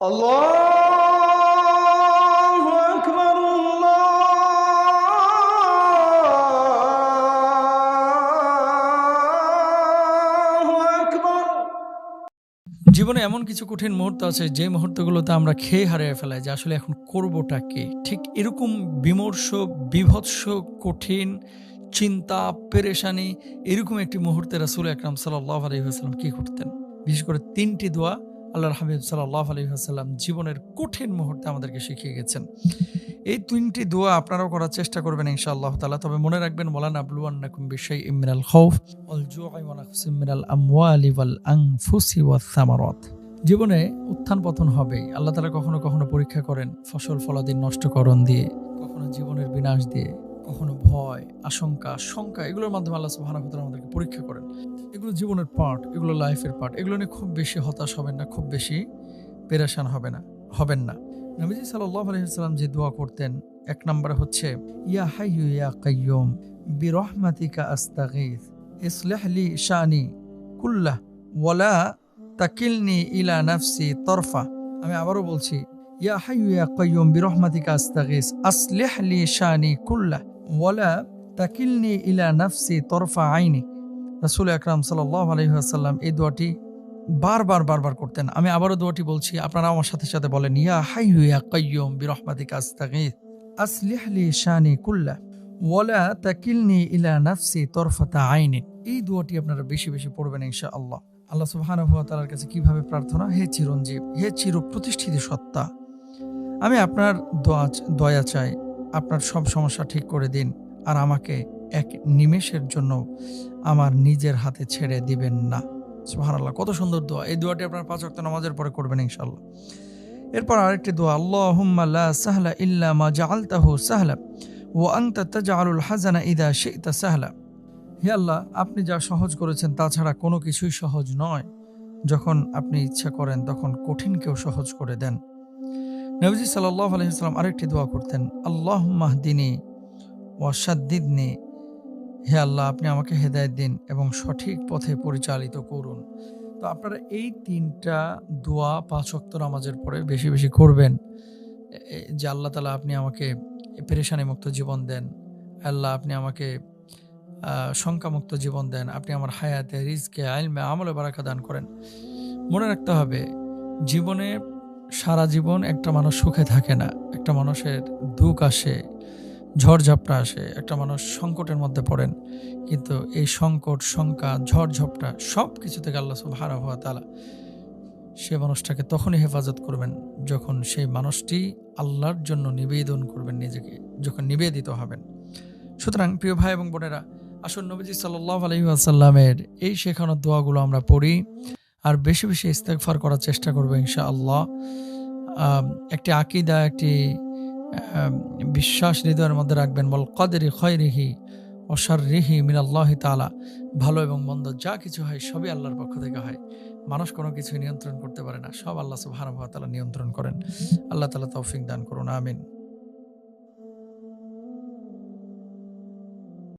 الله أكبر الله أكبر জীবনে এমন কিছু কঠিন মুহূর্ত আছে যে মুহূর্তগুলোতে আমরা খেয়ে হারিয়ে ফেলাই যে আসলে এখন করবোটা কি ঠিক এরকম বিমর্ষ বিভৎস কঠিন চিন্তা পেরেশানি এরকম একটি মুহূর্তে রাসুল আকরাম সাল্লাহ আলহিহাস্লাম কি করতেন বিশেষ করে তিনটি দোয়া আল্লাহ হাবিব সাল্লাহ আলহিহাস্লাম জীবনের কঠিন মুহূর্তে আমাদেরকে শিখিয়ে গেছেন। এই তিনটি দোয়া আপনারাও করার চেষ্টা করবেন ইনশাআল্লাহ তালা তবে মনে রাখবেন মোলানা আবলুয়ান্নাকুম বিষয় ইমিনাল খৌফ অল মিনাল আমওয়ালি ওয়াল ওয়াস সামারাত। জীবনে উত্থান পতন হবেই। আল্লাহ তালা কখনো কখনো পরীক্ষা করেন, ফসল, ফলাদিন নষ্টকরণ দিয়ে, কখনো জীবনের বিনাশ দিয়ে কখনো ভয়, আশঙ্কা, শঙ্কা, এগুলোর মাধ্যমে আল্লাহ সুবহানাহু ওয়া তাআলা আমাদেরকে পরীক্ষা করেন। এগুলো জীবনের পার্ট, এগুলো লাইফের পার্ট। এগুলো নিয়ে খুব বেশি হতাশ হবেন না, খুব বেশি পেরেশান হবে না, হবেন না। নবীজি সাল্লাল্লাহু আলাইহি ওয়াসাল্লাম যে দোয়া করতেন, এক নম্বরে হচ্ছে, ইয়া হাইয়ু ইয়া কাইয়ুম, বিরহমাতিকা আস্তাগীথ ইসলিহ লি শানি কুল্লাহ ওয়ালা তাকিলনি ইলা নাফসি তরফা। আমি আবারও বলছি, ইয়া হাইয়ু ইয়া কাইয়ুম, বিরহমাতিকা আস্তাগীথ আসলিহ লি শানি কুল্লাহ। ওয়ালা তাকিলনি ইলা নাফসি তরফা আইনি রাসূল আকরাম সাল্লাল্লাহু আলাইহি ওয়াসাল্লাম এই দোয়াটি বারবার বারবার করতেন। আমি আবারও দোয়াটি বলছি, আপনারা আমার সাথে সাথে বলেন, ইয়া হাইয়ু ইয়া কাইয়ুম বিরহমাতিকা আস্তাগীথ আসলিহ লি শানি কুল্লাহ ওয়ালা তাকিলনি ইলা নাফসি তরফাতা আইনি। এই দোয়াটি আপনারা বেশি বেশি পড়বেন ইনশাআল্লাহ। আল্লাহ সুবহানাহু ওয়া তাআলার কাছে কীভাবে প্রার্থনা? হে চিরঞ্জীব, হে চির প্রতিষ্ঠিত সত্তা। আমি আপনার দোয়া, দয়া চাই। আপনার সব সমস্যা ঠিক করে দিন আর আমাকে এক নিমেষের জন্য আমার নিজের হাতে ছেড়ে দিবেন না। সুবহানাল্লাহ, কত সুন্দর দোয়া। এই দোয়াটি আপনার পাঁচ ওয়াক্ত নামাজের পরে করবেন ইনশাল্লাহ এরপর আরেকটি দোয়া, আল্লাহুম্মা লা সাহলা ইল্লা মা জাআলতাহু সাহলা ওয়া আনতা তাজআলুল হাজানা ইদা শি'তা সাহলা। হে আল্লাহ, আপনি যা সহজ করেছেন তাছাড়া কোনো কিছুই সহজ নয়। যখন আপনি ইচ্ছা করেন, তখন কঠিনকেও সহজ করে দেন। নবীজি সাল্লাল্লাহু আলাইহি সাল্লাম আরেকটি দোয়া করতেন আল্লাহ মাহদিনী ওয়াসাদ্দিদনি হে আল্লাহ, আপনি আমাকে হেদায়েত দিন এবং সঠিক পথে পরিচালিত করুন। তো আপনারা এই তিনটা দোয়া পাঁচ ওয়াক্ত নামাজের পরে বেশি বেশি করবেন যে আল্লাহ তালা আপনি আমাকে পেরেশানি মুক্ত জীবন দেন, আল্লাহ আপনি আমাকে শঙ্কামুক্ত জীবন দেন, আপনি আমার হায়াতে, রিজকে আইলমে আমলে বারাকা দান করেন। মনে রাখতে হবে, জীবনে সারা জীবন একটা মানুষ সুখে থাকে না। একটা মানুষের দুঃখ আসে, ঝড়ঝাপটা আসে, একটা মানুষ সংকটের মধ্যে পড়েন। কিন্তু এই সংকট, শঙ্কা ঝড় ঝপটা সব কিছু থেকে আল্লাহ সুবহানাহু হওয়া তালা সে মানুষটাকে তখনই হেফাজত করবেন যখন সেই মানুষটি আল্লাহর জন্য নিবেদন করবেন নিজেকে, যখন নিবেদিত হবেন। সুতরাং প্রিয় ভাই এবং বোনেরা, আসুন নবীজি সাল্লাহ আলহি আসাল্লামের এই শেখানো দোয়াগুলো আমরা পড়ি। আর বেশি বেশি ইস্তেগফার করার চেষ্টা করব ইনশা আল্লাহ একটি আকিদা, একটি বিশ্বাস হৃদয়ের মধ্যে রাখবেন, বল কদেরি খয়রিহি অসার রিহি মিনাল্লাহি তালা ভালো এবং মন্দ যা কিছু হয় সবই আল্লাহর পক্ষ থেকে হয়। মানুষ কোনো কিছু নিয়ন্ত্রণ করতে পারে না। সব আল্লাহ তাআলা নিয়ন্ত্রণ করেন। আল্লাহ তালা তৌফিক দান করুন, আমিন।